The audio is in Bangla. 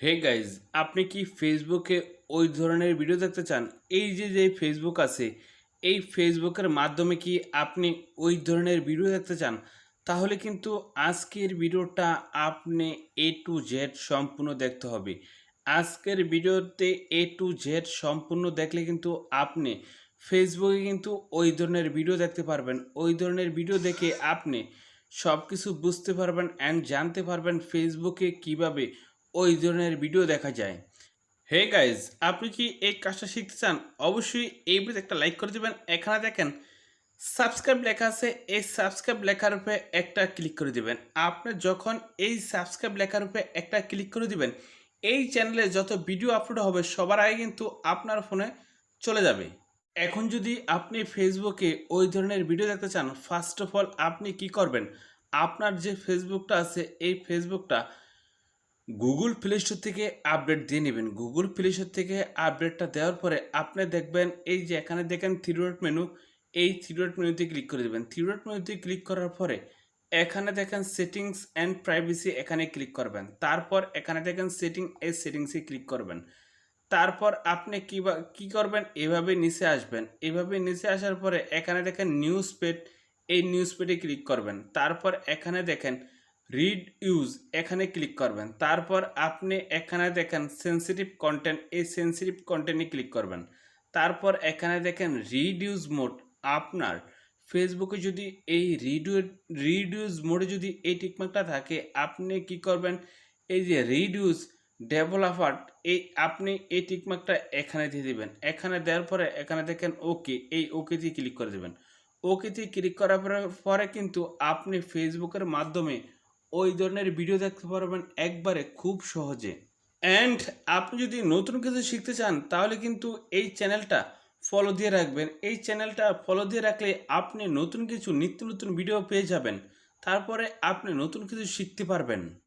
হে গাইজ আপনি কি ফেসবুকে ওই ধরনের ভিডিও দেখতে চান? এই যে যে ফেসবুক আছে, এই ফেসবুকের মাধ্যমে কি আপনি ওই ধরনের ভিডিও দেখতে চান? তাহলে কিন্তু আজকের ভিডিওটা আপনি এ টু জেড সম্পূর্ণ দেখতে হবে। আজকের ভিডিওতে এ টু জেড সম্পূর্ণ দেখলে কিন্তু আপনি ফেসবুকে কিন্তু ওই ধরনের ভিডিও দেখতে পারবেন। ওই ধরনের ভিডিও দেখে আপনি সব কিছু বুঝতে পারবেন অ্যান্ড জানতে পারবেন ফেসবুকে কীভাবে ওই ধরনের ভিডিও দেখা যায়। হে গাইজ আপনি কি এই কাজটা শিখতে চান? অবশ্যই এই ভিডিওতে একটা লাইক করে দেবেন। এখানে দেখেন, সাবস্ক্রাইব লেখা আছে। এই সাবস্ক্রাইব লেখার উপরে একটা ক্লিক করে দিবেন। আপনি যখন এই সাবস্ক্রাইব লেখার উপরে একটা ক্লিক করে দিবেন, এই চ্যানেলে যত ভিডিও আপলোড হবে, সবার আগে কিন্তু আপনার ফোনে চলে যাবে। এখন যদি আপনি ফেসবুকে ওই ধরনের ভিডিও দেখতে চান ফার্স্ট অফ অল আপনি কি করবেন? আপনার যে ফেসবুকটা আছে, এই ফেসবুকটা গুগল প্লে স্টোর থেকে আপডেট দিয়ে নেবেন। গুগল প্লে স্টোর থেকে আপডেটটা দেওয়ার পরে আপনি দেখবেন এই যে এখানে দেখেন থ্রি মেনু এই থ্রি মেনুতে ক্লিক করে দেবেন। থ্রি ডট মেনুতে ক্লিক করার পরে এখানে দেখেন সেটিংস অ্যান্ড প্রাইভেসি এখানে ক্লিক করবেন। তারপর এখানে দেখেন সেটিং এই সেটিংসে ক্লিক করবেন। তারপর আপনি কী কী করবেন? এভাবে নিচে আসবেন। এভাবে নিচে আসার পরে এখানে দেখেন নিউজ পেড এই নিউজ পেডে ক্লিক করবেন। তারপর এখানে দেখেন রিড ইউজ এখানে ক্লিক করবেন। তারপর আপনি এখানে দেখেন সেন্সিটিভ কন্টেন্ট এই সেন্সিটিভ কন্টেন্টে ক্লিক করবেন। তারপর এখানে দেখেন রিড ইউজ মোড আপনার। ফেসবুকে যদি এই রিডিউ রিডিউস মোডে যদি এই টিকমার্কটা থাকে, আপনি কি করবেন? এই যে রিডিউস ডেভেলপার এই আপনি এই টিকমার্কটা এখানে দিয়ে দিবেন। এখানে দেওয়ার পরে এখানে দেখেন ওকে এই ওকেতে ক্লিক করে দেবেন। ওকেতে ক্লিক করার পরে কিন্তু আপনি ফেসবুকের মাধ্যমে ওই ধরনের ভিডিও দেখতে পারবেন একবারে খুব সহজে। অ্যান্ড আপনি যদি নতুন কিছু শিখতে চান, তাহলে কিন্তু এই চ্যানেলটা ফলো দিয়ে রাখবেন। এই চ্যানেলটা ফলো দিয়ে রাখলে আপনি নতুন কিছু নিত্য নতুন ভিডিও পেয়ে যাবেন। তারপরে আপনি নতুন কিছু শিখতে পারবেন।